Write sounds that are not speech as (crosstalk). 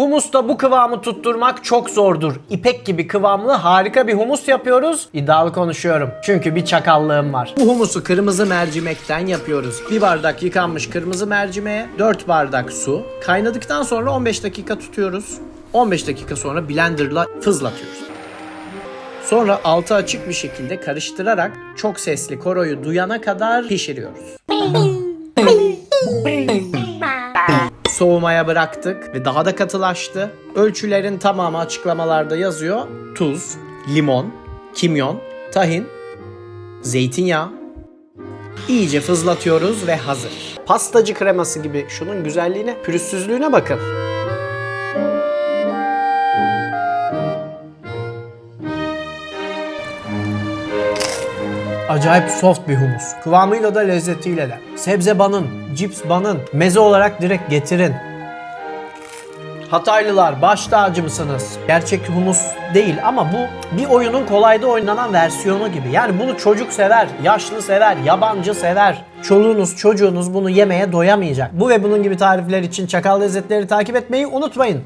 Humusta bu kıvamı tutturmak çok zordur. İpek gibi kıvamlı harika bir humus yapıyoruz. İddialı konuşuyorum. Çünkü bir çakallığım var. Bu humusu kırmızı mercimekten yapıyoruz. Bir bardak yıkanmış kırmızı mercimeğe 4 bardak su. Kaynadıktan sonra 15 dakika tutuyoruz. 15 dakika sonra blenderla fızlatıyoruz. Sonra altı açık bir şekilde karıştırarak çok sesli koroyu duyana kadar pişiriyoruz. (laughs) Soğumaya bıraktık ve daha da katılaştı. Ölçülerin tamamı açıklamalarda yazıyor. Tuz, limon, kimyon, tahin, zeytinyağı. İyice fızlatıyoruz ve hazır. Pastacı kreması gibi şunun güzelliğine, pürüzsüzlüğüne bakın. Acayip soft bir humus. Kıvamıyla da lezzetiyle de. Sebze banın, cips banın, meze olarak direkt getirin. Hataylılar baş tacı mısınız? Gerçek humus değil ama bu bir oyunun kolayda oynanan versiyonu gibi. Yani bunu çocuk sever, yaşlı sever, yabancı sever. Çoluğunuz, çocuğunuz bunu yemeye doyamayacak. Bu ve bunun gibi tarifler için Çakal Lezzetleri takip etmeyi unutmayın.